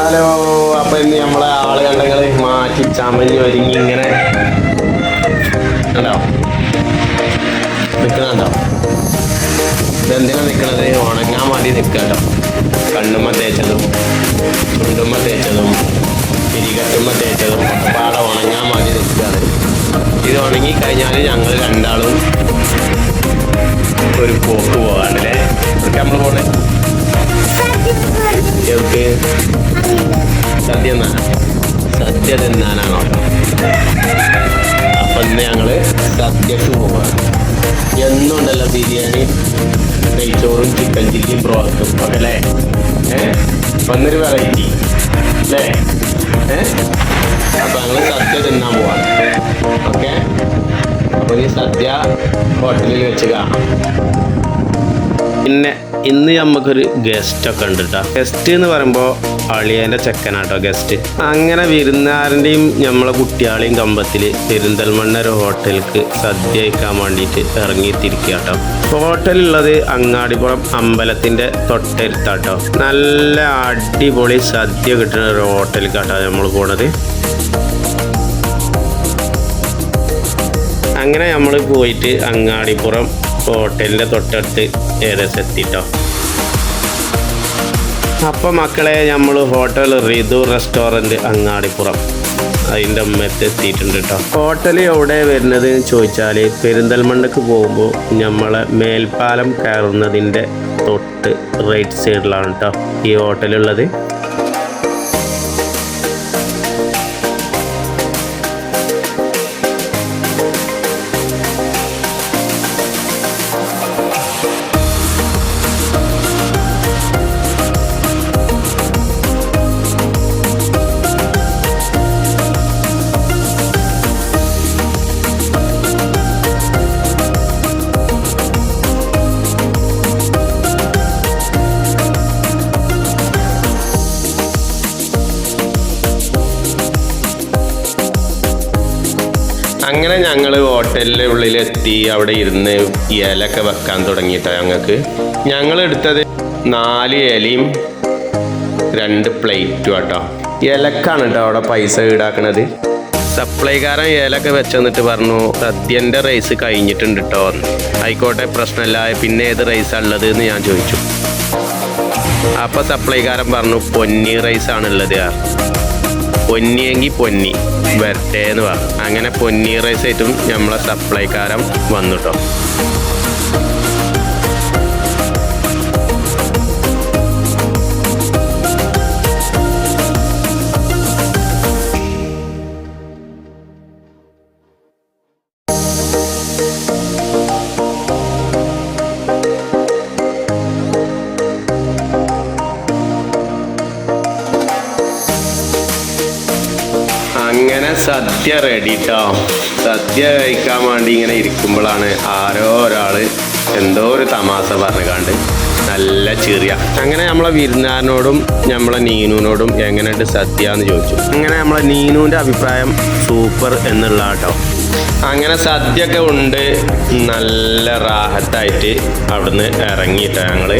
Hello അപ്പൊ ഇന്ന് നമ്മളെ ആൾ കണ്ടങ്ങൾ മാറ്റി ചമഞ്ഞ് ഒരുങ്ങി ഇങ്ങനെ. ഉണ്ടോ നിക്കണോ ഇതെന്തിനാ നിൽക്കണത് ഉണങ്ങാൻ വേണ്ടി നിൽക്കട്ടോ കണ്ണുമ്മ തേച്ചതും ചുണ്ടുമ്മ തേച്ചതും തിരികട്ടുമ്മ തേച്ചതും പാടെ ഉണങ്ങാൻ വേണ്ടി നിൽക്കുകയാണ് ഇത് ഉണങ്ങി കഴിഞ്ഞാൽ ഞങ്ങൾ രണ്ടാളും ഒരു പോക്ക് പോകാണ്ടല്ലേ നമ്മൾ സദ്യ സത്യതെന്നാനാണോ അപ്പം ഞങ്ങൾ സദ്യക്ക് പോവാണ്. എന്നുണ്ടല്ലോ ബിരിയാണി നെയ്ച്ചോറും ചിക്കൻ ചില്ലിയും ഒക്കെ അല്ലേ? ഏഹ് വന്നൊരു വെറൈറ്റി അല്ലേ? ഏഹ് അപ്പം ഞങ്ങൾ സദ്യ തിന്നാൻ പോവാണ്. ഓക്കെ? അപ്പോൾ ഈ സദ്യ ഹോട്ടലിൽ വെച്ച് കാണാം. പിന്നെ ഇന്ന് നമുക്കൊരു ഗസ്റ്റ് ഒക്കെ ഉണ്ട് കേട്ടോ ഗസ്റ്റ് എന്ന് പറയുമ്പോൾ അളിയന്റെ ചെക്കനാട്ടോ ഗസ്റ്റ് അങ്ങനെ വിരുന്നാരന്റെയും നമ്മളെ കുട്ടിയാളെയും കമ്പത്തിൽ പെരിന്തൽമണ്ണ ഒരു ഹോട്ടലിൽക്ക് സദ്യ കഴിക്കാൻ വേണ്ടിയിട്ട് ഇറങ്ങിത്തിരിക്കുക കേട്ടോ ഹോട്ടലുള്ളത് അങ്ങാടിപ്പുറം അമ്പലത്തിന്റെ തൊട്ടടുത്താട്ടോ. നല്ല അടിപൊളി സദ്യ കിട്ടുന്ന ഒരു ഹോട്ടലിൽ കേട്ടോ നമ്മൾ പോണത്. അങ്ങനെ നമ്മൾ പോയിട്ട് അങ്ങാടിപ്പുറം ഹോട്ടലിന്റെ തൊട്ടടുത്ത് ഏകദേശം എത്തിട്ടോ. അപ്പോൾ മക്കളെ നമ്മൾ ഹോട്ടൽ റിതു റെസ്റ്റോറന്റ് അങ്ങാടിപ്പുറം. അതിന്റെ അമ്മത്ത് എത്തിയിട്ടുണ്ട് കേട്ടോ ഹോട്ടൽ എവിടെ വരുന്നത് എന്ന് ചോദിച്ചാൽ പെരിന്തൽമണ്ണക്ക് പോകുമ്പോൾ നമ്മളെ മേൽപ്പാലം കയറുന്നതിന്റെ തൊട്ട് റൈറ്റ് സൈഡിലാണ് കേട്ടോ ഈ ഹോട്ടലുള്ളത്. അങ്ങനെ ഞങ്ങൾ ഹോട്ടലിന്റെ ഉള്ളിലെത്തി അവിടെ ഇരുന്ന് ഇലയൊക്കെ വെക്കാൻ തുടങ്ങിയിട്ടാണ് ഞങ്ങൾക്ക്. ഞങ്ങൾ എടുത്തത് നാല് ഇലയും രണ്ട് പ്ലേറ്റും കേട്ടോ ഇലക്കാണ് കേട്ടോ അവിടെ പൈസ ഈടാക്കണത്. സപ്ലൈക്കാരൻ ഏലൊക്കെ വെച്ചെന്നിട്ട് പറഞ്ഞു സദ്യന്റെ റൈസ് കഴിഞ്ഞിട്ടുണ്ട് കേട്ടോ ആയിക്കോട്ടെ പ്രശ്നമില്ല. പിന്നെ ഏത് റൈസാണ് ഉള്ളത് എന്ന് ഞാൻ ചോദിച്ചു. അപ്പോൾ സപ്ലൈക്കാരൻ പറഞ്ഞു പൊന്നി റൈസാണുള്ളത് പൊന്നിയെങ്കിൽ പൊന്നി. വരട്ടെ എന്ന് പറഞ്ഞു. അങ്ങനെ പൊന്നി റൈസ് ആയിട്ടും നമ്മളെ സപ്ലൈക്കാരൻ വന്നു കേട്ടോ അങ്ങനെ സദ്യ റെഡി ട്ടോ. സദ്യ കഴിക്കാൻ വേണ്ടി ഇങ്ങനെ ഇരിക്കുമ്പോഴാണ് ആരോ ഒരാൾ എന്തോ ഒരു തമാശ പറഞ്ഞുകാണ്ട് നല്ല ചെറിയ. അങ്ങനെ നമ്മളെ വിരുന്നാരനോടും നമ്മളെ നീനുവിനോടും എങ്ങനെയുണ്ട് സദ്യ എന്ന് ചോദിച്ചു. അങ്ങനെ നമ്മളെ നീനുവിന്റെ അഭിപ്രായം സൂപ്പർ എന്നുള്ള കേട്ടോ അങ്ങനെ സദ്യ ഒക്കെ ഉണ്ട്. നല്ല റാഹത്തായിട്ട് അവിടുന്ന് ഇറങ്ങിയിട്ടാണ് ഞങ്ങൾ.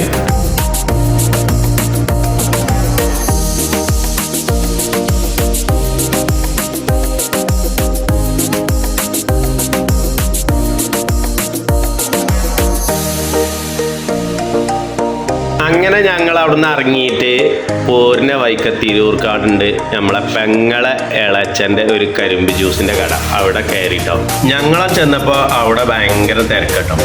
അങ്ങനെ ഞങ്ങൾ അവിടുന്ന് ഇറങ്ങിയിട്ട് പോരിനെ വൈക്ക തിരൂർക്കാടുണ്ട് നമ്മളെ പെങ്ങളെ ഇളച്ചന്റെ ഒരു കരിമ്പ് ജ്യൂസിന്റെ കട അവിടെ കയറിട്ടോ. ഞങ്ങളെ ചെന്നപ്പോൾ അവിടെ ഭയങ്കര തിരക്കട്ടോ.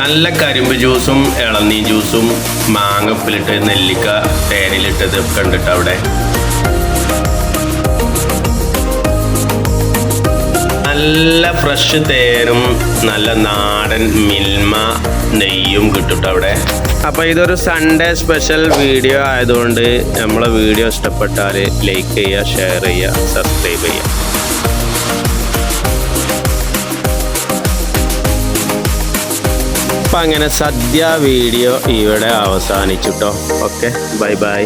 നല്ല കരിമ്പ് ജ്യൂസും ഇളനീ ജ്യൂസും മാങ്ങപ്പിലിട്ട് നെല്ലിക്ക തേനിലിട്ടത് കണ്ടിട്ട് അവിടെ. നല്ല ഫ്രഷ് തേനും നല്ല നാടൻ മിൽമ നെയ്യും കിട്ടും ട്ടോ അവിടെ. അപ്പോൾ ഇതൊരു സൺഡേ സ്പെഷ്യൽ വീഡിയോ ആയതുകൊണ്ട് നമ്മളെ വീഡിയോ ഇഷ്ടപ്പെട്ടാൽ ലൈക്ക് ചെയ്യുക ഷെയർ ചെയ്യുക സബ്സ്ക്രൈബ് ചെയ്യുക. അപ്പം അങ്ങനെ സദ്യ വീഡിയോ ഇവിടെ അവസാനിച്ചിട്ടോ. Okay bye bye